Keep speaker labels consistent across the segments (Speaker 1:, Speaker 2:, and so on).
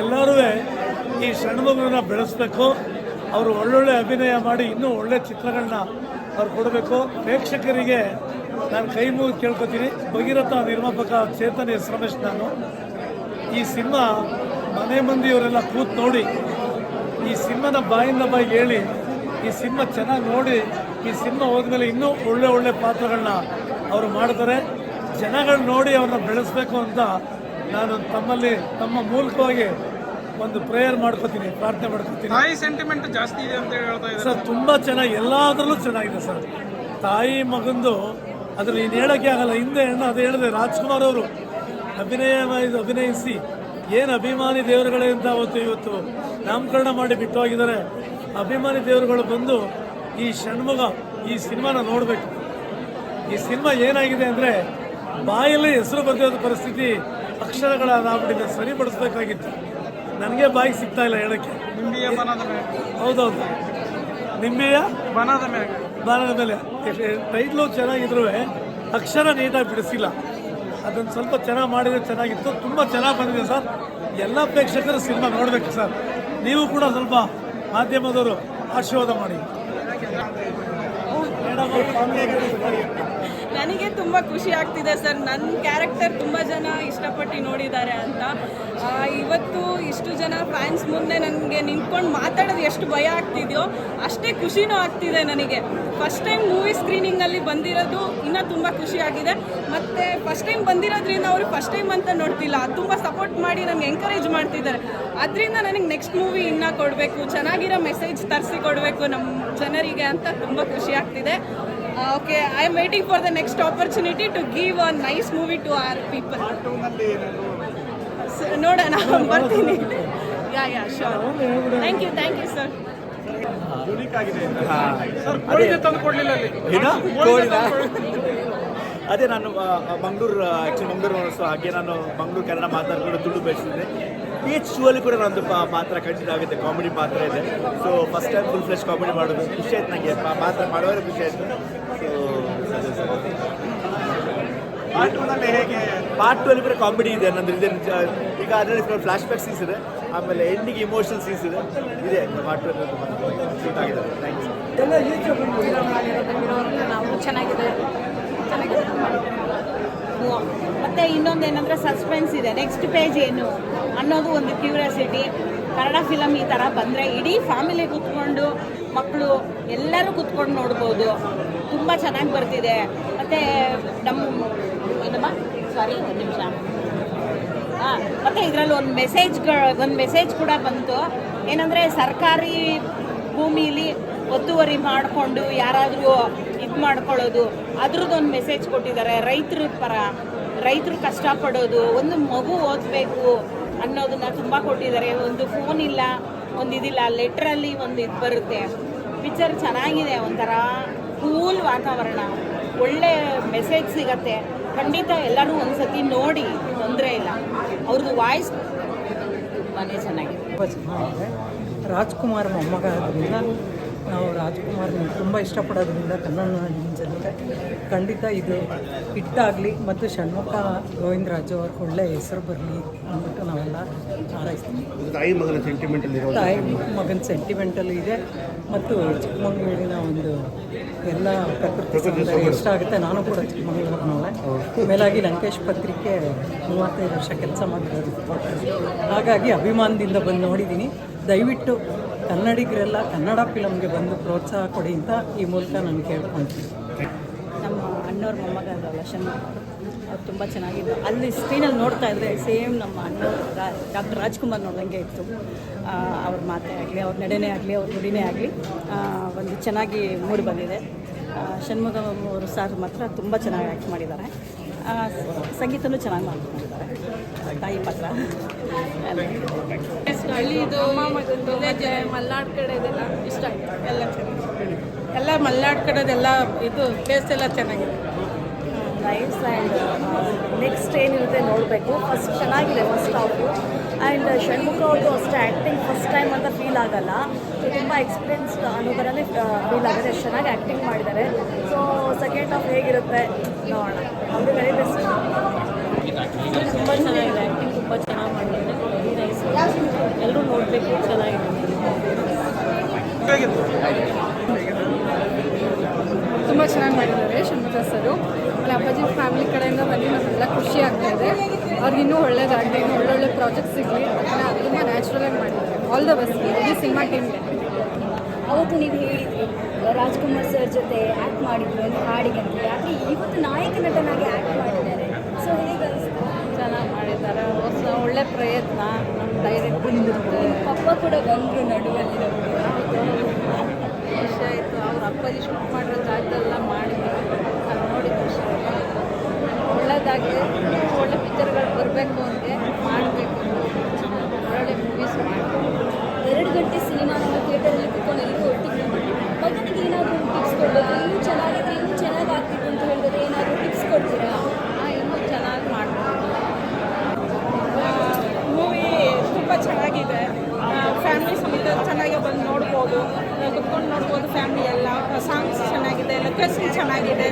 Speaker 1: ಎಲ್ಲರೂ ಈ ಷಣ್ಮಗುರನ್ನ ಬೆಳೆಸಬೇಕು, ಅವರು ಒಳ್ಳೊಳ್ಳೆ ಅಭಿನಯ ಮಾಡಿ ಇನ್ನೂ ಒಳ್ಳೆ ಚಿತ್ರಗಳನ್ನ ಅವ್ರು ಕೊಡಬೇಕು. ಪ್ರೇಕ್ಷಕರಿಗೆ ನಾನು ಕೈ ಮುಗಿದು ಕೇಳ್ಕೊತೀನಿ. ಭಗೀರಥ ನಿರ್ಮಾಪಕ ಚೇತನ್ ಎಸ್ ರಮೇಶ್ ನಾನು. ಈ ಸಿನಿಮಾ ಮನೆ ಮಂದಿಯವರೆಲ್ಲ ಕೂತ್ ನೋಡಿ, ಈ ಸಿನಿಮಾನ ಬಾಯಿಂದ ಬಾಯಿ ಹೇಳಿ, ಈ ಸಿನಿಮಾ ಚೆನ್ನಾಗಿ ನೋಡಿ, ಈ ಸಿನಿಮಾ ಹೋದ್ಮೇಲೆ ಇನ್ನೂ ಒಳ್ಳೆ ಒಳ್ಳೆ ಪಾತ್ರಗಳನ್ನ ಅವರು ಮಾಡ್ತಾರೆ. ಜನಗಳು ನೋಡಿ ಅವ್ರನ್ನ ಬೆಳೆಸಬೇಕು ಅಂತ ನಾನು ತಮ್ಮಲ್ಲಿ ತಮ್ಮ ಮೂಲಕವಾಗಿ ಒಂದು ಪ್ರೇಯರ್ ಮಾಡ್ಕೋತೀನಿ ಪ್ರಾರ್ಥನೆ ಮಾಡ್ಕೋತೀನಿ.
Speaker 2: ತಾಯಿ ಸೆಂಟಿಮೆಂಟ್ ಜಾಸ್ತಿ ಇದೆ ಅಂತ ಹೇಳಿ ಹೇಳ್ತಾ ಇದ್ದಾರೆ.
Speaker 1: ಸರ್ ತುಂಬ ಚೆನ್ನಾಗಿ ಎಲ್ಲದರಲ್ಲೂ ಚೆನ್ನಾಗಿದೆ ಸರ್. ತಾಯಿ ಮಗಂದು ಅದ್ರ ಇನ್ನು ಹೇಳೋಕ್ಕೆ ಆಗಲ್ಲ ಹಿಂದೆ ಹೆಣ್ಣು ಅದು ಹೇಳಿದೆ ರಾಜ್ಕುಮಾರ್ ಅವರು ಅಭಿನಯ ಅಭಿನಯಿಸಿ ಏನು ಅಭಿಮಾನಿ ದೇವರುಗಳೇ ಅಂತ ಅವತ್ತು ಇವತ್ತು ನಾಮಕರಣ ಮಾಡಿ ಬಿಟ್ಟು ಹೋಗಿದ್ದಾರೆ ಅಭಿಮಾನಿ ದೇವರುಗಳು ಬಂದು ಈ ಷಣ್ಮುಗ ಈ ಸಿನಿಮಾನ ನೋಡಬೇಕು. ಈ ಸಿನಿಮಾ ಏನಾಗಿದೆ ಅಂದರೆ ಬಾಯಲ್ಲಿ ಹೆಸರು ಬಂದಿರೋ ಪರಿಸ್ಥಿತಿ. ಅಕ್ಷರಗಳಾಗ್ಬಿಟ್ಟಿದೆ ಸರಿಪಡಿಸ್ಬೇಕಾಗಿತ್ತು. ನನಗೆ ಬಾಯಿ ಸಿಗ್ತಾ ಇಲ್ಲ ಹೇಳಕ್ಕೆ.
Speaker 2: ನಿಂಬೆಯ ಬನದ ಮೇಲೆ?
Speaker 1: ಹೌದೌದು. ನಿಂಬೆಯ
Speaker 2: ಬನದ ಮೇಲೆ.
Speaker 1: ಬಾಲದ ಮೇಲೆ. ಟೈಟ್ಲು ಚೆನ್ನಾಗಿದ್ರು ಅಕ್ಷರ ನೀಟಾಗಿ ಬಿಡಿಸಿಲ್ಲ. ಅದನ್ನು ಸ್ವಲ್ಪ ಚೆನ್ನಾಗಿ ಮಾಡಿದ್ರೆ ಚೆನ್ನಾಗಿತ್ತು. ತುಂಬ ಚೆನ್ನಾಗಿ ಬಂದಿದೆ ಸರ್. ಎಲ್ಲ ಪ್ರೇಕ್ಷಕರು ಸಿನಿಮಾ ನೋಡಬೇಕು ಸರ್. ನೀವು ಕೂಡ ಸ್ವಲ್ಪ ಮಾಧ್ಯಮದವರು ಆಶೀರ್ವಾದ ಮಾಡಿ ಮೇಡಮ್ ಅವ್ರು family ಆಗಿರೋದು.
Speaker 3: ನನಗೆ ತುಂಬ ಖುಷಿ ಆಗ್ತಿದೆ ಸರ್. ನನ್ನ ಕ್ಯಾರೆಕ್ಟರ್ ತುಂಬ ಜನ ಇಷ್ಟಪಟ್ಟು ನೋಡಿದ್ದಾರೆ ಅಂತ. ಇವತ್ತು ಇಷ್ಟು ಜನ ಫ್ಯಾನ್ಸ್ ಮುಂದೆ ನನಗೆ ನಿಂತ್ಕೊಂಡು ಮಾತಾಡೋದು ಎಷ್ಟು ಭಯ ಆಗ್ತಿದೆಯೋ ಅಷ್ಟೇ ಖುಷಿನೂ ಆಗ್ತಿದೆ ನನಗೆ. ಫಸ್ಟ್ ಟೈಮ್ ಮೂವಿ ಸ್ಕ್ರೀನಿಂಗಲ್ಲಿ ಬಂದಿರೋದು ಇನ್ನೂ ತುಂಬ ಖುಷಿ ಆಗಿದೆ. ಮತ್ತು ಫಸ್ಟ್ ಟೈಮ್ ಬಂದಿರೋದ್ರಿಂದ ಅವರು ಫಸ್ಟ್ ಟೈಮ್ ಅಂತ ನೋಡ್ತಿಲ್ಲ. ತುಂಬ ಸಪೋರ್ಟ್ ಮಾಡಿ ನಂಗೆ ಎಂಕರೇಜ್ ಮಾಡ್ತಿದ್ದಾರೆ. ಅದರಿಂದ ನನಗೆ ನೆಕ್ಸ್ಟ್ ಮೂವಿ ಇನ್ನೂ ಕೊಡಬೇಕು. ಚೆನ್ನಾಗಿರೋ ಮೆಸೇಜ್ ತರಿಸಿ ಕೊಡಬೇಕು ನಮ್ಮ ಜನರಿಗೆ ಅಂತ ತುಂಬ ಖುಷಿ ಆಗ್ತಿದೆ. Okay I am waiting for the next opportunity to give a nice movie to our people ನೋಡೋಣ ಬರ್ತೀನಿ. Yeah yeah sure thank you thank you sir
Speaker 2: sir ತಂದು ಕೊಡ್ಲಿಲ್ಲ ಅಲ್ಲಿ
Speaker 4: ಏನೋ
Speaker 2: ಕೋಳಿಗೆ
Speaker 4: ಕೋಳಿನ
Speaker 2: ತಂದು ಕೊಡ್ಲಿಲ್ಲ.
Speaker 4: ಅದೇ ನಾನು ಮಂಗಳೂರು ಆ್ಯಕ್ಚುಲಿ ಮಂಗಳೂರು ಸೊ ಹಾಗೆ ನಾನು ಮಂಗಳೂರು ಕನ್ನಡ ಮಾತಾಡ್ಕೊಂಡು ತುಳು ಬೆಳೆಸಿದ್ದೆ. ಪಿ ಎಚ್ ಶೂ ಅಲ್ಲಿ ಕೂಡ ನಂದು ಪಾ- ಪಾತ್ರ ಕಂಟಿನ್ಯೂ ಆಗುತ್ತೆ ಕಾಮಿಡಿ ಪಾತ್ರ ಇದೆ. So first time full flesh comedy ಮಾಡೋದು ಖುಷಿ ಆಯ್ತು ನನಗೆ ಪಾತ್ರ ಮಾಡೋರು ಖುಷಿ ಆಯಿತು. ಸೊ
Speaker 2: ಹೇಗೆ?
Speaker 4: ಪಾರ್ಟ್ ಟು ಅಲ್ಲಿ ಕೂಡ ಕಾಮಿಡಿ ಇದೆ ನಂದು ಇದೆ. ನಿಜ- ಈಗ ಅದರಲ್ಲಿ ಫ್ಲಾಶ್ ಬ್ಯಾಕ್ ಸೀನ್ಸ್ ಇದೆ. ಆಮೇಲೆ ಎಂಡಿಗೆ ಇಮೋಷನ್ ಸೀನ್ಸ್ ಇದೆ. ಇದೆ ಪಾರ್ಟ್ ಟು ಶೂಟ್ ಆಗಿದೆ. ಥ್ಯಾಂಕ್ ಯು
Speaker 5: ನಾವು ಚೆನ್ನಾಗಿದೆ. ಮತ್ತೆ ಇನ್ನೊಂದು ಏನಂದ್ರೆ ಸಸ್ಪೆನ್ಸ್ ಇದೆ. ನೆಕ್ಸ್ಟ್ ಪೇಜ್ ಏನು? ಅನ್ನೋದು ಒಂದು ಕ್ಯೂರಿಯಾಸಿಟಿ ಕನ್ನಡ ಫಿಲಮ್ ಈ ಥರ ಬಂದರೆ ಇಡೀ ಫ್ಯಾಮಿಲಿ ಕುತ್ಕೊಂಡು ಮಕ್ಕಳು ಎಲ್ಲರೂ ಕುತ್ಕೊಂಡು ನೋಡ್ಬೋದು. ತುಂಬ ಚೆನ್ನಾಗಿ ಬರ್ತಿದೆ. ಮತ್ತು ನಮ್ಮ ಏನಮ್ಮ? ಸಾರಿ ಒಂದು ನಿಮಿಷ. ಹಾಂ, ಮತ್ತು ಇದರಲ್ಲಿ ಒಂದು ಮೆಸೇಜ್ ಒಂದು ಮೆಸೇಜ್ ಕೂಡ ಬಂತು. ಏನಂದರೆ ಸರ್ಕಾರಿ ಭೂಮಿಲಿ ಒತ್ತುವರಿ ಮಾಡಿಕೊಂಡು ಯಾರಾದರೂ ಇದು ಮಾಡ್ಕೊಳ್ಳೋದು. ಅದ್ರದ್ದೊಂದು ಮೆಸೇಜ್ ಕೊಟ್ಟಿದ್ದಾರೆ. ರೈತರ ಪರ, ರೈತರು ಕಷ್ಟಪಡೋದು, ಒಂದು ಮಗು ಓದಬೇಕು ಅನ್ನೋದನ್ನ ತುಂಬ ಕೊಟ್ಟಿದ್ದಾರೆ. ಒಂದು ಫೋನ್ ಇಲ್ಲ, ಒಂದು ಇದಿಲ್ಲ ಲೆಟ್ರಲ್ಲಿ ಒಂದು ಇದು ಬರುತ್ತೆ. ಪಿಕ್ಚರ್ ಚೆನ್ನಾಗಿದೆ, ಒಂಥರ ಕೂಲ್ ವಾತಾವರಣ. ಒಳ್ಳೆ ಮೆಸೇಜ್ ಸಿಗತ್ತೆ. ಖಂಡಿತ ಎಲ್ಲರೂ ಒಂದ್ಸತಿ ನೋಡಿ, ತೊಂದರೆ ಇಲ್ಲ. ಅವ್ರದ್ದು ವಾಯ್ಸ್ ತುಂಬಾ ಚೆನ್ನಾಗಿದೆ.
Speaker 6: ರಾಜ್ಕುಮಾರ್ ಮೊಮ್ಮಗ ನಾವು ರಾಜ್ಕುಮಾರ್ನ ತುಂಬ ಇಷ್ಟಪಡೋದ್ರಿಂದ ಕನ್ನಡ ನಾಡಿನ ಜನತೆ ಖಂಡಿತ ಇದು ಹಿಟ್ಟಾಗಲಿ ಮತ್ತು ಷಣ್ಮುಖ ಗೋವಿಂದರಾಜು ಅವ್ರಿಗೆ ಒಳ್ಳೆ ಹೆಸರು ಬರಲಿ ಅಂದ್ಬಿಟ್ಟು ನಾವೆಲ್ಲ ಹಾರೈಸ್ತೀವಿ.
Speaker 7: ತಾಯಿ ಮಗನ ಸೆಂಟಿಮೆಂಟಲ್ಲಿ
Speaker 6: ತಾಯಿ ಮಗನ ಇದೆ ಮತ್ತು ಚಿಕ್ಕಮಗಳೂರಿನ ಒಂದು ಎಲ್ಲ ಪ್ರಕೃತಿ ಇಷ್ಟ ಆಗುತ್ತೆ ನಾನು ಕೂಡ ಚಿಕ್ಕಮಗಳೂರಿನವಳೆ ಮೇಲಾಗಿ ಲಂಕೇಶ್ ಪತ್ರಿಕೆ ಮೂವತ್ತೈದು ವರ್ಷ ಕೆಲಸ ಮಾಡಿರೋದು ಹಾಗಾಗಿ ಅಭಿಮಾನದಿಂದ ಬಂದು ನೋಡಿದ್ದೀನಿ. ದಯವಿಟ್ಟು ಕನ್ನಡಿಗರೆಲ್ಲ ಕನ್ನಡ ಫಿಲಮ್ಗೆ ಬಂದು ಪ್ರೋತ್ಸಾಹ ಕೊಡಿ ಅಂತ ಈ ಮೂಲಕ ನಾನು ಕೇಳ್ಕೊಳ್ತೀನಿ
Speaker 5: ನಮ್ಮ ಅಣ್ಣವ್ರ ಮೊಮ್ಮಗ ಲಕ್ಷಣ ಅವ್ರು ತುಂಬ ಚೆನ್ನಾಗಿದ್ದು ಅಲ್ಲಿ ಸ್ಕ್ರೀನಲ್ಲಿ ನೋಡ್ತಾ ಇದ್ದರೆ ಸೇಮ್ ನಮ್ಮ ಅಣ್ಣವ್ರು ಡಾಕ್ಟರ್ ರಾಜ್ಕುಮಾರ್ ನೋಡಿದಂಗೆ ಇತ್ತು. ಅವ್ರ ಮಾತೇ ಆಗಲಿ, ಅವ್ರ ನಡೆನೇ ಆಗಲಿ, ಅವ್ರ ನುಡಿನೇ ಆಗಲಿ ಒಂದು ಚೆನ್ನಾಗಿ ಮೂಡಿ ಬಂದಿದೆ. ಷಣ್ಮುಗಮ್ಮ ಷಣ್ಮುಗ ಅವರು ಸರ್ ಮಾತ್ರ ತುಂಬ ಚೆನ್ನಾಗಿ ಆ್ಯಕ್ಟ್ ಮಾಡಿದ್ದಾರೆ. ಸಂಗೀತನೂ ಚೆನ್ನಾಗಿ ಮಾಡ್ಕೊಂಡಿದ್ದಾರೆ. ತಾಯಿ ಪಾತ್ರ.
Speaker 3: ಹಳ್ಳಿದು ವಿಲೇಜ್ ಮಲ್ನಾಡ್ ಕಡೆದೆಲ್ಲ ಇಷ್ಟ ಆಯ್ತು ಎಲ್ಲ ಚೆನ್ನಾಗಿದೆ. ಎಲ್ಲ ಮಲ್ನಾಡ್ ಕಡೆದೆಲ್ಲ ಇದು ಪ್ಲೇಸ್ ಎಲ್ಲ ಚೆನ್ನಾಗಿದೆ.
Speaker 8: ನೈಸ್ ಆ್ಯಂಡ್ ನೆಕ್ಸ್ಟ್ ಏನಿರುತ್ತೆ ನೋಡಬೇಕು. ಫಸ್ಟ್ ಚೆನ್ನಾಗಿದೆ ಫಸ್ಟ್ ಹಾಫು ಆ್ಯಂಡ್ ಷಣ್ಮುಖ ಅವ್ರದ್ದು ಅಷ್ಟೇ ಆ್ಯಕ್ಟಿಂಗ್ ಫಸ್ಟ್ ಟೈಮ್ ಅಂತ ಫೀಲ್ ಆಗಲ್ಲ. ಸೊ ತುಂಬ ಎಕ್ಸ್ಪೀರಿಯನ್ಸ್ ಅನ್ನೋ ಥರನೇ ಫೀಲ್ ಆಗುತ್ತೆ. ಎಷ್ಟು ಚೆನ್ನಾಗಿ ಆ್ಯಕ್ಟಿಂಗ್ ಮಾಡಿದ್ದಾರೆ. ಸೊ ಸೆಕೆಂಡ್ ಹಾಫ್ ಹೇಗಿರುತ್ತೆ? ನೋಡೋಣ. ಅದು ವೆರಿ ಬೆಸ್ಟ್
Speaker 5: ತುಂಬ ಚೆನ್ನಾಗಿದೆ ಆ್ಯಕ್ಟಿಂಗ್ ತುಂಬ ಚೆನ್ನಾಗಿ ಮಾಡಿದ್ದಾರೆ ವೆರಿ ನೈಸ್
Speaker 9: ಎಲ್ಲರೂ ನೋಡಬೇಕು ಚೆನ್ನಾಗಿದೆ.
Speaker 10: ತುಂಬ ಚೆನ್ನಾಗಿ ಮಾಡಿದ್ದಾರೆ ಶಿವಮೊಗ್ಗ ಸರು. ಆಮೇಲೆ ಅಪ್ಪಾಜಿ ಫ್ಯಾಮಿಲಿ ಕಡೆಯಿಂದ ಬಂದು ನಮಗೆಲ್ಲ ಖುಷಿ ಆಗ್ತಾ ಇದೆ. ಅವ್ರಿಗೆ ಇನ್ನೂ ಒಳ್ಳೇದಾಗಲಿ ಇನ್ನೂ ಒಳ್ಳೊಳ್ಳೆ ಪ್ರಾಜೆಕ್ಟ್ ಸಿಗಲಿ. ಅದನ್ನು ತುಂಬ ನ್ಯಾಚುರಲಾಗಿ ಮಾಡಿದ್ದಾರೆ. ಆಲ್ ದ ಬೆಸ್ಟ್ ಇಡೀ ಸಿನಿಮಾ ಟೀಮ್ಗೆ
Speaker 9: ಅವತ್ತು ನೀವು ಹೇಳಿದ್ರಿ ರಾಜ್ಕುಮಾರ್ ಸರ್ ಜೊತೆ ಆ್ಯಕ್ಟ್ ಮಾಡಿದ್ರು ಒಂದು ಹಾಡಿಗೆ ಅಂತ. ಯಾಕೆ ಇವತ್ತು ನಾಯಕ ನಟನಾಗಿ ಆ್ಯಕ್ಟ್ ಮಾಡಿದ್ದಾರೆ? ಸೊ ಹೇಗೆ ಅನಿಸ್ತು
Speaker 5: ಚೆನ್ನಾಗಿ ಮಾಡಿದ್ದಾರೆ. ಹೊಸ ಒಳ್ಳೆ ಪ್ರಯತ್ನ. ನಮ್ಮ ಡೈರೆಕ್ಟರ್
Speaker 9: ಪಪ್ಪ ಕೂಡ ಬಂದರು ನಡುವಲ್ಲಿ
Speaker 5: ಖುಷಿ ಆಯಿತು. ಅವ್ರ ಅಪ್ಪಾಜಿ ಶೂಟ್ ಮಾಡಿರೋ ಜಾಗದಲ್ಲ ಮಾಡಿದ್ರು. ನೋಡಿ ಖುಷಿ ಆಯಿತು ಒಳ್ಳೇದಾಗಲಿ ಒಳ್ಳೆ ಪಿಕ್ಚರ್ಗಳು ಬರಬೇಕು ಅಂದರೆ ಮಾಡಬೇಕು ಒಳ್ಳೊಳ್ಳೆ ಮೂವೀಸ್ ಮಾಡಬೇಕು
Speaker 9: ಎರಡು ಗಂಟೆ ಸಿನಿಮಾ ನಾವು ಥಿಯೇಟರಲ್ಲಿ ಕುತ್ಕೊಂಡು ಎಲ್ಲರೂ ಒಟ್ಟಿಗೆ ನೋಡಿದ್ವಿ ಮಗನಿಗೆ ಏನಾದರೂ ಟಿಪ್ಸ್ ಕೊಡಬೇಕು ಇನ್ನೂ ಚೆನ್ನಾಗಿದ್ರೆ ಇನ್ನೂ ಚೆನ್ನಾಗಿ ಆಗ್ತಿತ್ತು ಅಂತ ಹೇಳಿದ್ರೆ ಏನಾದರೂ ಟಿಪ್ಸ್ ಕೊಡ್ತೀರಾ
Speaker 5: ಹಾಂ ಇನ್ನೂ ಚೆನ್ನಾಗಿ ಮಾಡಬೇಕು
Speaker 11: ಮೂವಿ ತುಂಬ ಚೆನ್ನಾಗಿದೆ ಫ್ಯಾಮಿಲಿ ಸಮೇತ ಚೆನ್ನಾಗಿ ಬಂದು ನೋಡ್ಬೋದು ಕುತ್ಕೊಂಡು ನೋಡ್ಬೋದು ಫ್ಯಾಮಿಲಿ ಎಲ್ಲ ಸಾಂಗ್ಸ್ ಚೆನ್ನಾಗಿದೆ ಲೊಕೇಶನ್ ಚೆನ್ನಾಗಿದೆ.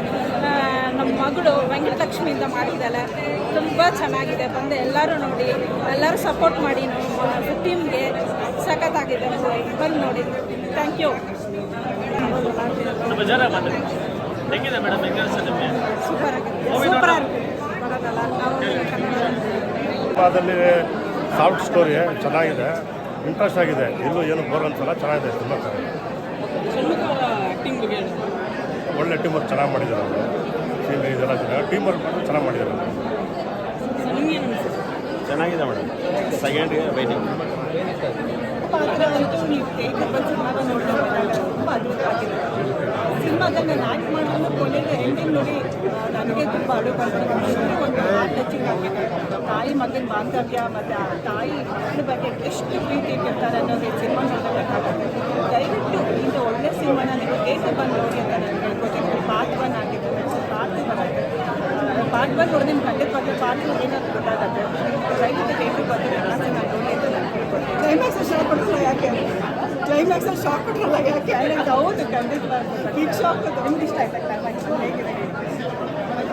Speaker 11: ನಮ್ಮ ಮಗಳು ವೆಂಕಟಲಕ್ಷ್ಮಿಯಿಂದ ಮಾಡಿದ್ದಾಳೆ. ತುಂಬ ಚೆನ್ನಾಗಿದೆ ಬಂದೆ ಎಲ್ಲರೂ ನೋಡಿ ಎಲ್ಲರೂ ಸಪೋರ್ಟ್ ಮಾಡಿ ನಮ್ಮ ಟೀಮ್ಗೆ ಸಖತ್ತಾಗಿದೆ. ಬಂದು ನೋಡಿ. ಥ್ಯಾಂಕ್ ಯು ಸೂಪರ್ ಆಗಿದೆ. ಸೂಪರ್ ಆಗಿದೆ.
Speaker 12: ಸಾಫ್ಟ್ ಸ್ಟೋರಿ ಚೆನ್ನಾಗಿದೆ. ಇಂಟ್ರೆಸ್ಟ್ ಆಗಿದೆ. ಎಲ್ಲೂ ಏನು ಬೋರ್ ಅನ್ಸಲ್ಲ ಚೆನ್ನಾಗಿದೆ. ತುಂಬ
Speaker 2: ಚೆನ್ನಾಗಿದೆ.
Speaker 12: ಒಳ್ಳೆ ಟೀಮ್ ವರ್ಕ್ ಚೆನ್ನಾಗಿ ಮಾಡಿದ್ದಾರೆ ಅವರು. ಟೀಮ್ ಇದೆಲ್ಲ ಚೆನ್ನಾಗಿ ಟೀಮ್ ವರ್ಕ್ ಚೆನ್ನಾಗಿ ಮಾಡಿದ್ದಾರೆ
Speaker 4: ಚೆನ್ನಾಗಿದೆ ಮೇಡಮ್. ಸೆಕೆಂಡ್ಗೆ ವೈಟಿಂಗ್
Speaker 11: ಪಾತ್ರವಂತೂ ನೀವು ತುಂಬ ಅದ್ಭುತವಾಗಿದೆ. ಸಿನಿಮಾದಲ್ಲಿ ನಾನು ಆ್ಯಕ್ಟ್ ಕೊನೆಗೆ ಎಂಡಿಂಗ್ ನೋಡಿ ನನಗೆ ತುಂಬ ಬಂತು ಒಂದು ಟಚಿಂಗ್ ಆಗಿದೆ ತಾಯಿ, ಮಗನ ಬಾಂಧವ್ಯ, ಮತ್ತು ಆ ತಾಯಿ ಮಕ್ಕಳ ಬಗ್ಗೆ ಎಷ್ಟು ಪ್ರೀತಿ ಇಟ್ಟಿರ್ತಾರೆ ಅನ್ನೋದು ಈ ಸಿನಿಮಾ ನೋಡಬೇಕಾಗುತ್ತೆ ದಯವಿಟ್ಟು ಇಂಥ ಒಳ್ಳೆ ಸಿನಿಮಾನ ನೀವು ಥಿಯೇಟರ್ ಬಂದು ನೋಡಿ ಅಂತ ನಾನು ಹೇಳ್ಕೊತೀನಿ. ಪಾರ್ಟ್ ಒನ್ ಆಗಿದೆ ಪಾರ್ಟ್ ಬರುತ್ತೆ ಪಾರ್ಟ್ ಒನ್ ನೋಡಿ. ನಿಮ್ಗೆ ಖಂಡಿತವಾಗಿ ಪಾರ್ಟ್ ಟು ಏನಾದ್ರು ಗೊತ್ತಾಗುತ್ತೆ. ದಯವಿಟ್ಟು ಥಿಯೇಟರ್ ಬಂದು ಎಲ್ಲ ಸಿನಿಮಾ ನೋಡಿ ಅಂತ ನಾನು ಕ್ಲೈಮ್ಯಾಕ್ಸ್ ಯಾಕೆ? ಕ್ಲೈಮ್ಯಾಕ್ಸ್ ಶಾಕ್ ಕೊಟ್ಟರಲ್ಲ ಯಾಕೆ? ಅದು ಹೌದು ಖಂಡಿತವಾಗಿ ಈಗ ಶಾಕ್ ನಿಮ್ಗೆ ಇಷ್ಟ ಆಯ್ತಾ ಕ್ಲೈಮ್ಯಾಕ್ಸ್ ಹೇಗಿದೆ?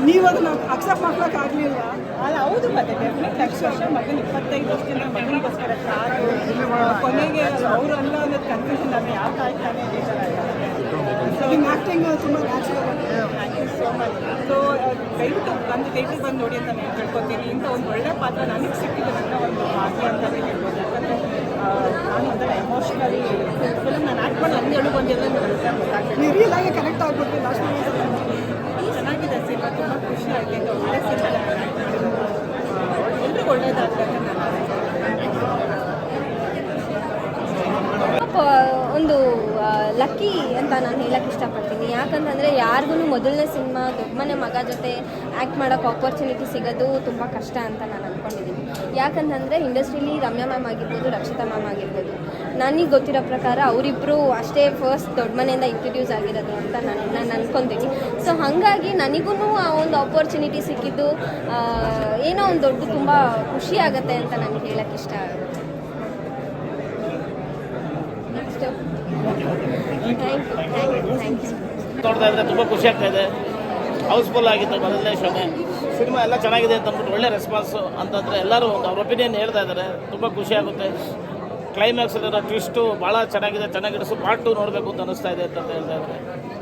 Speaker 11: ನೀವು ಅದನ್ನ ಅಕ್ಸೆಪ್ಟ್ ಮಾಡ್ಕೊಳಕ್ ಆಗ್ಲಿಲ್ಲ ಅಲ್ಲ ಹೌದು ಮತ್ತೆ ಡೆಫಿನೆಟ್ ಲಕ್ಷ ವರ್ಷ ಮಗನ ಇಪ್ಪತ್ತೈದು ವರ್ಷದಿಂದ ಮಗನಿಗೋಸ್ಕರ ಕೊನೆಗೆ ಅವ್ರು ಅಲ್ಲ ಅನ್ನೋದು ಕನ್ಫ್ಯೂಷನ್ ನಾನು ಯಾಕೆ ಆಯ್ತಾನೆ ಸೊ ನಿಮ್ಮ ಆ್ಯಕ್ಟಿಂಗ್ ತುಂಬ natural thank you so much so ದಯವಿಟ್ಟು ಬಂದು ಥಿಯೇಟರ್ ಬಂದು ನೋಡಿ ಅಂತ ನಾನು ಕೇಳ್ಕೊತೀನಿ. ಇಂಥ ಒಂದು ಒಳ್ಳೆ ಪಾತ್ರ ನನಗೆ ಸಿಕ್ಕಿದೆ ನನ್ನ ಒಂದು ಭಾಗ್ಯ ಅಂತಲೇ ಹೇಳ್ಬೋದು. ನಾನು ಚೆನ್ನಾಗಿದೆ ಸಿನಿಮಾ ತುಂಬ ಖುಷಿ ನಾನು
Speaker 13: ಒಂದು ಲಕ್ಕಿ ಅಂತ ನಾನು ಹೇಳಕ್ಕೆ ಇಷ್ಟಪಡ್ತೀನಿ. ಯಾಕಂತಂದರೆ ಯಾರಿಗೂ ಮೊದಲನೇ ಸಿನಿಮಾ ದೊಡ್ಡ ಮನೆ ಮಗ ಜೊತೆ ಆ್ಯಕ್ಟ್ ಮಾಡೋಕ್ಕೆ ಆಪರ್ಚುನಿಟಿ ಸಿಗೋದು ತುಂಬ ಕಷ್ಟ ಅಂತ ನಾನು ಅಂದ್ಕೊಂಡಿದ್ದೀನಿ. ಯಾಕಂತಂದರೆ ಇಂಡಸ್ಟ್ರೀಲಿ ರಮ್ಯಾ ಮ್ಯಾಮ್ ಆಗಿರ್ಬೋದು, ರಕ್ಷಿತಾ ಮ್ಯಾಮ್ ಆಗಿರ್ಬೋದು, ನನಗೆ ಗೊತ್ತಿರೋ ಪ್ರಕಾರ ಅವರಿಬ್ಬರು ಅಷ್ಟೇ ಫಸ್ಟ್ ದೊಡ್ಡ ಮನೆಯಿಂದ ಇಂಟ್ರೊಡ್ಯೂಸ್ ಆಗಿರೋದು ಅಂತ ನಾನು ನಾನು ಅಂದ್ಕೊತೀನಿ ಸೊ ಹಾಗಾಗಿ ನನಗೂ ಆ ಒಂದು ಆಪರ್ಚುನಿಟಿ ಸಿಕ್ಕಿದ್ದು ಏನೋ ಒಂದು ದೊಡ್ಡ ತುಂಬ ಖುಷಿ ಆಗುತ್ತೆ ಅಂತ ನನಗೆ ಹೇಳಕ್ಕೆ ಇಷ್ಟ ಆಗುತ್ತೆ. Thank you thank you thank you
Speaker 14: ತುಂಬ ಖುಷಿ ಆಗ್ತಾ ಇದೆ. ಹೌಸ್ಫುಲ್ ಆಗಿತ್ತು ಮೊದಲನೇ ಶೋನೆ ಸಿನಿಮಾ ಎಲ್ಲ ಚೆನ್ನಾಗಿದೆ ಅಂತ ಅಂದ್ಬಿಟ್ಟು ಒಳ್ಳೆ ರೆಸ್ಪಾನ್ಸು ಅಂತಂದರೆ ಎಲ್ಲರೂ ಒಂದು ಅವ್ರ ಒಪಿನಿಯನ್ ಹೇಳ್ತಾ ಇದ್ದಾರೆ. ತುಂಬ ಖುಷಿ ಆಗುತ್ತೆ. ಕ್ಲೈಮ್ಯಾಕ್ಸಲ್ಲಿರೋ ಟ್ವಿಸ್ಟು ಭಾಳ ಚೆನ್ನಾಗಿದೆ. ಚೆನ್ನಾಗಿಡಿಸು ಪಾರ್ಟ್ ಟು ನೋಡಬೇಕು ಅಂತ ಅನಿಸ್ತಾ ಇದೆ ಅಂತ ಹೇಳ್ತಾ ಇದ್ದಾರೆ.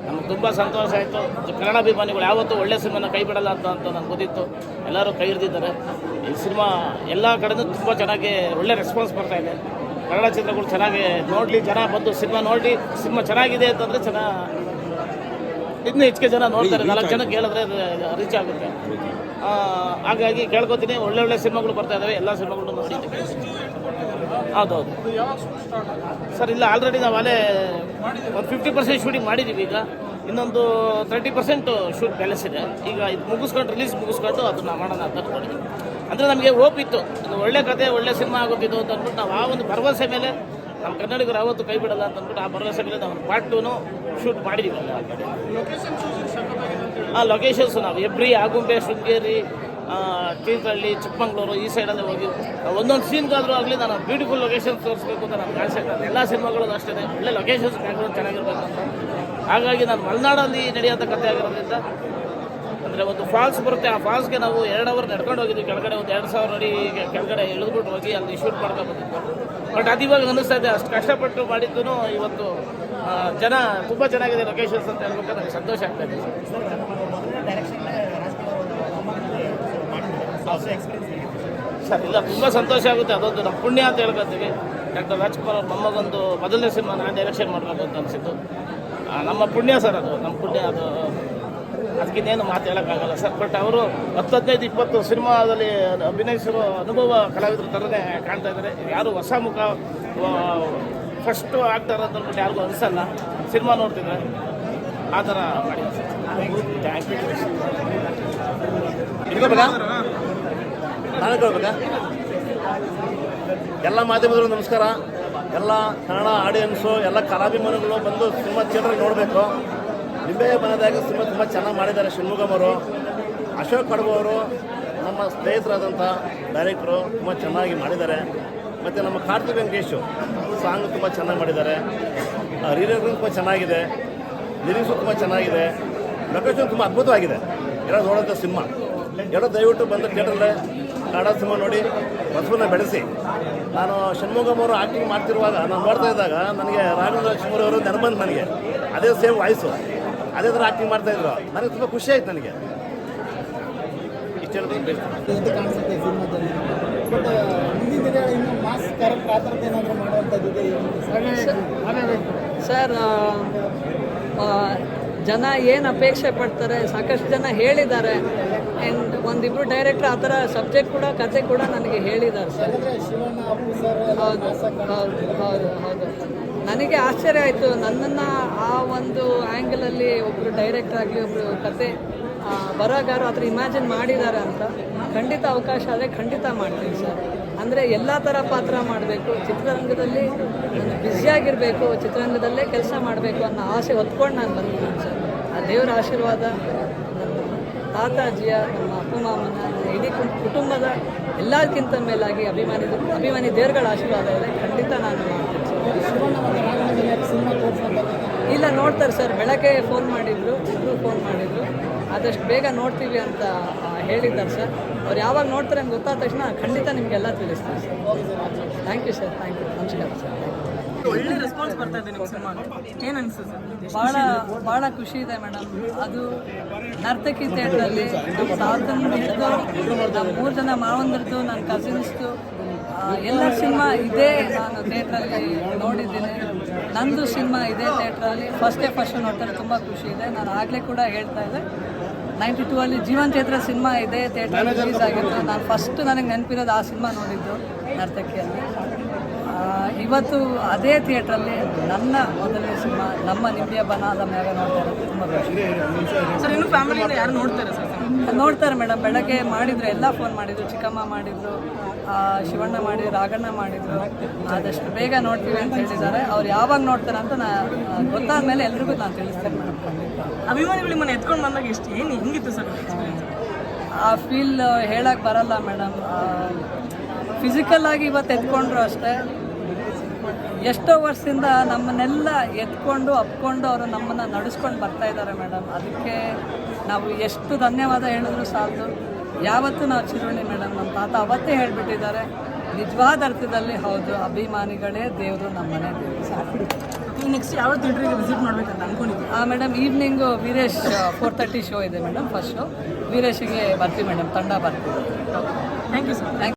Speaker 14: ನಮ್ಗೆ ತುಂಬ ಸಂತೋಷ ಆಯಿತು. ಕನ್ನಡ ಅಭಿಮಾನಿಗಳು ಯಾವತ್ತೂ ಒಳ್ಳೆ ಸಿನಿಮಾನ ಕೈ ಬಿಡಲ್ಲ ಅಂತ ಅಂತ ನಂಗೆ ಗೊತ್ತಿತ್ತು. ಎಲ್ಲರೂ ಕೈ ಹಿಡಿದಿದ್ದಾರೆ. ಈ ಸಿನಿಮಾ ಎಲ್ಲ ಕಡೆಯೂ ತುಂಬ ಚೆನ್ನಾಗಿ ಒಳ್ಳೆ ರೆಸ್ಪಾನ್ಸ್ ಬರ್ತಾ ಇದೆ. ಕನ್ನಡ ಚಿತ್ರಗಳು ಚೆನ್ನಾಗಿ ನೋಡಲಿ. ಜನ ಬಂದು ಸಿನಿಮಾ ನೋಡಿ ಸಿನಿಮಾ ಚೆನ್ನಾಗಿದೆ ಅಂತಂದರೆ ಚೆನ್ನಾಗಿ ಇನ್ನೂ ಹೆಚ್ಚಿಗೆ ಜನ ನೋಡ್ತಾರೆ ನಾಲ್ಕು ಜನ ಕೇಳಿದ್ರೆ ರೀಚ್ ಆಗುತ್ತೆ. ಹಾಗಾಗಿ ಕೇಳ್ಕೊತೀನಿ ಒಳ್ಳೆ ಒಳ್ಳೆ ಸಿನಿಮಾಗಳು ಬರ್ತಾ ಇದ್ದಾವೆ ಎಲ್ಲ ಸಿನಿಮಾಗಳು ಹೌದು ಹೌದೌದು. ಸರ್ ಇಲ್ಲ ಆಲ್ರೆಡಿ ನಾವು ಅಲ್ಲೇ ಒಂದು ಫಿಫ್ಟಿ ಪರ್ಸೆಂಟ್ ಶೂಟಿಂಗ್ ಮಾಡಿದ್ದೀವಿ ಈಗ. ಇನ್ನೊಂದು ತರ್ಟಿ ಪರ್ಸೆಂಟ್ ಶೂಟ್ ಬ್ಯಾಲೆನ್ಸ್ ಇದೆ. ಈಗ ಇದು ಮುಗಿಸ್ಕೊಂಡು ರಿಲೀಸ್ ಮುಗಿಸ್ಕೊಂಡು ಅದನ್ನು ಮಾಡೋಣ ಅಂತ ಅಂದ್ಕೊಂಡಿದ್ದೀವಿ ಅಂದರೆ ನಮಗೆ ಹೋಪ್ ಇತ್ತು ಒಳ್ಳೆ ಕತೆ ಒಳ್ಳೆ ಸಿನಿಮಾ ಆಗೋದಿದ್ದು ಅಂತ ಅಂದ್ಬಿಟ್ಟು ನಾವು ಆ ಒಂದು ಭರವಸೆ ಮೇಲೆ ನಮ್ಮ ಕನ್ನಡಿಗರು ಯಾವತ್ತು ಕೈ ಬಿಡಲ್ಲ ಅಂತ ಅಂದ್ಬಿಟ್ಟು ಆ ಭರವಸೆ ಮೇಲೆ ನಾವು ಪಾರ್ಟ್ ಟೂನು ಶೂಟ್ ಮಾಡಿದ್ದೀವಿ ಅಲ್ಲ ಕಡೆ. ಹಾಂ ಲೊಕೇಶನ್ಸ್ ನಾವು ಎಬ್ರಿ ಆಗುಂಬೆ ಶೃಂಗೇರಿ ಆ, ತೀರ್ಥಹಳ್ಳಿ ಚಿಕ್ಕಮಂಗ್ಳೂರು ಈ ಸೈಡಲ್ಲೇ ಹೋಗಿ ಒಂದೊಂದು ಸೀನ್ಗಾದರೂ ಆಗಲಿ ನಾನು ಬ್ಯೂಟಿಫುಲ್ ಲೊಕೇಶನ್ ತೋರಿಸ್ಬೇಕು ಅಂತ ನಾನು ಕಾಣಿಸ್ತಾ ಎಲ್ಲ ಸಿನಿಮಾಗಳು ಅಷ್ಟೇ ಒಳ್ಳೆ ಲೊಕೇಶನ್ಸ್ ಬ್ಯಾಕ್ಗ್ರೌಂಡ್ ಚೆನ್ನಾಗಿರ್ಬೇಕು ಅಂತ. ಹಾಗಾಗಿ ನಾನು ಮಲೆನಾಡಲ್ಲಿ ನಡೆಯೋಂಥ ಕಥೆ ಆಗಿರೋದ್ರಿಂದ ಅಂದರೆ ಒಂದು ಫಾಲ್ಸ್ ಬರುತ್ತೆ. ಆ ಫಾಲ್ಸ್ಗೆ ನಾವು ಎರಡು ಅವರ್ ನಡ್ಕೊಂಡು ಹೋಗಿದ್ವಿ. ಕೆಳಗಡೆ ಒಂದು ಎರಡು ಸಾವಿರ ಅಡಿ ಕೆಳಗಡೆ ಇಳಿದ್ಬಿಟ್ಟು ಹೋಗಿ ಅಲ್ಲಿ ಶೂಟ್ ಮಾಡ್ಕೊಂಡು ಬಂದಿದ್ದು ಬಟ್ ಅದು ಇವಾಗ ಅನ್ನಿಸ್ತಾ ಇದೆ. ಅಷ್ಟು ಕಷ್ಟಪಟ್ಟು ಮಾಡಿದ್ದು ಇವತ್ತು ಜನ, ತುಂಬ ಚೆನ್ನಾಗಿದೆ ಲೊಕೇಶನ್ಸ್ ಅಂತ ಹೇಳ್ಬೇಕಾದ್ರೆ ನನಗೆ ಸಂತೋಷ ಆಗ್ತಾ ಇದೆ. ಸರ್, ಇಲ್ಲ, ತುಂಬ ಸಂತೋಷ ಆಗುತ್ತೆ. ಅದೊಂದು ನಮ್ಮ ಪುಣ್ಯ ಅಂತ ಹೇಳ್ಕೊತೀವಿ. ಡಾಕ್ಟರ್ ರಾಜ್ಕುಮಾರ್ ಅವ್ರ ಮೊಮ್ಮಗೊಂದು ಮೊದಲನೇ ಸಿನಿಮಾ ನಾನು ಡೈರೆಕ್ಷನ್ ಮಾಡಬೇಕು ಅಂತ ಅನಿಸಿತ್ತು. ನಮ್ಮ ಪುಣ್ಯ ಸರ್ ಅದು. ನಮ್ಮ ಪುಣ್ಯ ಅದು. ಅದಕ್ಕಿನ್ನೇನು ಮಾತು ಹೇಳೋಕ್ಕಾಗಲ್ಲ ಸರ್. ಬಟ್ ಅವರು ಹತ್ತು ಹದಿನೈದು ಇಪ್ಪತ್ತು ಸಿನಿಮಾದಲ್ಲಿ ಅಭಿನಯಿಸಿರೋ ಅನುಭವ ಕಲಾವಿದರ ಥರನೇ ಕಾಣ್ತಾ ಇದ್ದಾರೆ. ಯಾರು ಹೊಸ ಮುಖ ಫಸ್ಟು ಆಗ್ತಾರೆ ಅಂತ ಅಂದ್ಬಿಟ್ಟು ಯಾರಿಗೂ ಅನಿಸಲ್ಲ. ಸಿನಿಮಾ ನೋಡ್ತಿದ್ರೆ ಆ ಥರ ಮಾಡಿ.
Speaker 12: ನಾನು ಕೇಳ್ಬೇಕಾ? ಎಲ್ಲ ಮಾಧ್ಯಮದವರು ನಮಸ್ಕಾರ. ಎಲ್ಲ ಕನ್ನಡ ಆಡಿಯನ್ಸು, ಎಲ್ಲ ಕಲಾಭಿಮಾನಿಗಳು ಬಂದು ಸಿನಿಮಾ ಥಿಯೇಟರ್ ನೋಡಬೇಕು. ನಿಂಬೆಯ ಮನದಾಗ ಸಿನಿಮಾ ತುಂಬ ಚೆನ್ನಾಗಿ ಮಾಡಿದ್ದಾರೆ ಶಿವಮೊಗ್ಗಮರು ಅಶೋಕ್ ಕಡಬು ಅವರು ನಮ್ಮ ಸ್ನೇಹಿತರಾದಂಥ ಡೈರೆಕ್ಟ್ರು ತುಂಬ ಚೆನ್ನಾಗಿ ಮಾಡಿದ್ದಾರೆ. ಮತ್ತು ನಮ್ಮ ಕಾರ್ತಿಕ್ ವೆಂಕಟೇಶು ಸಾಂಗ್ ತುಂಬ ಚೆನ್ನಾಗಿ ಮಾಡಿದ್ದಾರೆ. ರೀರೇರು ತುಂಬ ಚೆನ್ನಾಗಿದೆ. ಲಿರಿಕ್ಸು ತುಂಬ ಚೆನ್ನಾಗಿದೆ. ಲೊಕೇಶನ್ ತುಂಬ ಅದ್ಭುತವಾಗಿದೆ. ಎಲ್ಲ ನೋಡೋಂಥ ಸಿನಿಮಾ. ಎಲ್ಲ ದಯವಿಟ್ಟು ಬಂದು ಥಿಯೇಟ್ರಲ್ಲೇ ಕನ್ನಡ ಸಿನಿಮಾ ನೋಡಿ ಬಸವನ್ನ ಬೆಳೆಸಿ. ನಾನು ಷಣ್ಮುಗಮ್ ಅವರು ಆಕ್ಟಿಂಗ್ ಮಾಡ್ತಿರುವಾಗ, ನಾನು ನೋಡ್ತಾ ಇದ್ದಾಗ ನನಗೆ ರಾಘವೇಂದ್ರ ಲಕ್ಷ್ಮೀರ್ ಅವರು ನೆನಪಂತು ನನಗೆ. ಅದೇ ಸೇಮ್ ವಾಯ್ಸು ಅದೇ ಥರ ಆ್ಯಕ್ಟಿಂಗ್ ಮಾಡ್ತಾ ಇದ್ರು. ನನಗೆ ತುಂಬ ಖುಷಿ ಆಯ್ತು ನನಗೆ. ಇಷ್ಟು
Speaker 15: ಸರ್ ಜನ ಏನು ಅಪೇಕ್ಷೆ ಪಡ್ತಾರೆ ಸಾಕಷ್ಟು ಜನ ಹೇಳಿದ್ದಾರೆ. ಆ್ಯಂಡ್ ಒಂದಿಬ್ಬರು ಡೈರೆಕ್ಟರ್ ಆ ಥರ ಸಬ್ಜೆಕ್ಟ್ ಕೂಡ ಕತೆ ಕೂಡ ನನಗೆ ಹೇಳಿದ್ದಾರೆ ಸರ್. ಹೌದು ಹೌದು ಹೌದು ಹೌದು. ನನಗೆ ಆಶ್ಚರ್ಯ ಆಯಿತು. ನನ್ನನ್ನು ಆ ಒಂದು ಆ್ಯಂಗಲಲ್ಲಿ ಒಬ್ಬರು ಡೈರೆಕ್ಟರ್ ಆಗಲಿ ಒಬ್ಬರು ಕತೆ ಬರೋಗಾರು ಆ ಥರ ಇಮ್ಯಾಜಿನ್ ಮಾಡಿದ್ದಾರೆ ಅಂತ ಖಂಡಿತ ಅವಕಾಶ ಆದರೆ ಖಂಡಿತ ಮಾಡ್ತೀನಿ ಸರ್. ಅಂದರೆ ಎಲ್ಲ ಥರ ಪಾತ್ರ ಮಾಡಬೇಕು. ಚಿತ್ರರಂಗದಲ್ಲಿ ನಾನು ಬ್ಯುಸಿಯಾಗಿರಬೇಕು ಚಿತ್ರರಂಗದಲ್ಲೇ ಕೆಲಸ ಮಾಡಬೇಕು ಅನ್ನೋ ಆಸೆ ಹೊತ್ಕೊಂಡು ನಾನು ಬಂದಿದ್ದೀನಿ ಸರ್. ಆ ದೇವರ ಆಶೀರ್ವಾದ ತಾತಾಜಿಯ ನಮ್ಮ ಅಪ್ಪು ಮಾಮನ ನನ್ನ ಇಡೀ ಕುಟುಂಬದ ಎಲ್ಲದಕ್ಕಿಂತ ಮೇಲಾಗಿ ಅಭಿಮಾನಿ ಅಭಿಮಾನಿ ದೇವರುಗಳ ಆಶೀರ್ವಾದ ಇದೆ ಖಂಡಿತ ನಾನು ಇಲ್ಲ, ನೋಡ್ತಾರೆ ಸರ್. ಬೆಳಗ್ಗೆ ಫೋನ್ ಮಾಡಿದ್ರು ಇಬ್ಬರು ಫೋನ್ ಮಾಡಿದ್ರು. ಆದಷ್ಟು ಬೇಗ ನೋಡ್ತೀವಿ ಅಂತ ಹೇಳಿದ್ದಾರೆ ಸರ್. ಅವ್ರು ಯಾವಾಗ ನೋಡ್ತಾರೆ ಅಂತ ಗೊತ್ತಾದ ತಕ್ಷಣ ಖಂಡಿತ ನಿಮಗೆಲ್ಲ ತಿಳಿಸ್ತೀವಿ sir. Thank you sir thank you ನಮಸ್ಕಾರ ಸರ್
Speaker 11: ಒಳ್ಳೆ ರೆಸ್ಪಾನ್ಸ್ ಬರ್ತಾ ಇದೆ ನಿಮ್ಮ ಸಿನಿಮಾ ಏನು ಅನಿಸುತ್ತೆ?
Speaker 15: ಭಾಳ ಭಾಳ ಖುಷಿ ಇದೆ ಮೇಡಮ್. ಅದು ನರ್ತಕಿ ಥಿಯೇಟ್ರಲ್ಲಿ ನಮ್ಮ ಹಿಡಿದು ನಮ್ಮ ಮೂರು ಜನ ಮಾವಂದ್ರದ್ದು ನನ್ನ ಕಸಿನ್ಸ್ದು ಎಲ್ಲ ಸಿನಿಮಾ ಇದೇ ನಾನು ಥಿಯೇಟ್ರಲ್ಲಿ ನೋಡಿದ್ದೀನಿ. ನಂದು ಸಿನಿಮಾ ಇದೇ ಥಿಯೇಟ್ರಲ್ಲಿ ಫಸ್ಟೇ ಫಸ್ಟ್ ನೋಡ್ತಾರೆ, ತುಂಬ ಖುಷಿ ಇದೆ. ನಾನು ಆಗಲೇ ಕೂಡ ಹೇಳ್ತಾ ಇದ್ದೆ. ನೈಂಟಿ ಟೂ ಅಲ್ಲಿ ಜೀವನ್ ಚೈತ್ರ ಸಿನಿಮಾ ಇದೆ ಥಿಯೇಟ್ರಲ್ಲಿ ರಿಲೀಸ್ ಆಗಿತ್ತು. ನಾನು ಫಸ್ಟ್ ನನಗೆ ನೆನಪಿರೋದು ಆ ಸಿನಿಮಾ ನೋಡಿದ್ದು, ನರ್ತಕಿಯಲ್ಲಿ. ಇವತ್ತು ಅದೇ ಥಿಯೇಟ್ರಲ್ಲಿ ನನ್ನ ಮೊದಲನೇ ಸಿನಿಮಾ ನಮ್ಮ ನಿಂಬೆ ಬನಾದ ಮ್ಯಾಗ ನೋಡ್ತಾ ಇರೋದು ತುಂಬ ಖುಷಿ
Speaker 11: ಸರ್ ಇನ್ನು ಫ್ಯಾಮಿಲಿಯಿಂದ ಯಾರು ನೋಡ್ತಾರೆ ಸರ್
Speaker 15: ನೋಡ್ತಾರೆ ಮೇಡಮ್. ಬೆಳಗ್ಗೆ ಮಾಡಿದ್ರು ಎಲ್ಲ ಫೋನ್ ಮಾಡಿದ್ರು. ಚಿಕ್ಕಮ್ಮ ಮಾಡಿದ್ರು ಶಿವಣ್ಣ ಮಾಡಿ ರಾಘಣ್ಣ ಮಾಡಿದ್ರು. ಆದಷ್ಟು ಬೇಗ ನೋಡ್ತೀವಿ ಅಂತ ಹೇಳಿದ್ದಾರೆ. ಅವ್ರು ಯಾವಾಗ ನೋಡ್ತಾರೆ ಅಂತ ನಾ ಗೊತ್ತಾದ ಮೇಲೆ ಎಲ್ರಿಗೂ ನಾನು ತಿಳಿಸ್ತೇನೆ ಮೇಡಮ್.
Speaker 11: ಅಭಿಮಾನಿಗಳು ನಿಮ್ಮನ್ನು ಎತ್ಕೊಂಡು ಬಂದಾಗ ಎಷ್ಟು ಏನು ಹೆಂಗಿತ್ತು ಸರ್
Speaker 15: ಆ ಫೀಲ್ ಹೇಳಕ್ಕೆ ಬರಲ್ಲ ಮೇಡಮ್. ಫಿಸಿಕಲ್ ಆಗಿ ಇವತ್ತು ಎತ್ಕೊಂಡ್ರು ಅಷ್ಟೇ. ಎಷ್ಟೋ ವರ್ಷದಿಂದ ನಮ್ಮನ್ನೆಲ್ಲ ಎತ್ಕೊಂಡು ಅಪ್ಕೊಂಡು ಅವರು ನಮ್ಮನ್ನು ನಡೆಸ್ಕೊಂಡು ಬರ್ತಾ ಇದ್ದಾರೆ ಮೇಡಮ್. ಅದಕ್ಕೆ ನಾವು ಎಷ್ಟು ಧನ್ಯವಾದ ಹೇಳಿದ್ರು ಸಾಲದು. ಯಾವತ್ತೂ ನಾವು ಚಿರುಣಿ ಮೇಡಮ್. ನಮ್ಮ ತಾತ ಅವತ್ತೇ ಹೇಳಿಬಿಟ್ಟಿದ್ದಾರೆ. ನಿಜವಾದ ಅರ್ಥದಲ್ಲಿ ಹೌದು ಅಭಿಮಾನಿಗಳೇ ದೇವರು ನಮ್ಮನೆ ದೇವರು.
Speaker 11: ನೆಕ್ಸ್ಟ್ ಯಾವ ಥಿಯೇಟ್ರಿಗೆ ವಿಸಿಟ್ ಮಾಡಬೇಕಂತ ಅನ್ಕೊಂಡಿದ್ವಿ
Speaker 15: ಆ madam evening Veeresh four thirty show ಇದೆ ಮೇಡಮ್ ಫಸ್ಟ್ ಶೋ ವೀರೇಶಿಗೆ ಬರ್ತೀವಿ ಮೇಡಮ್ ತಂಡ ಬರ್ತೀವಿ.
Speaker 11: Thank you sir
Speaker 15: thank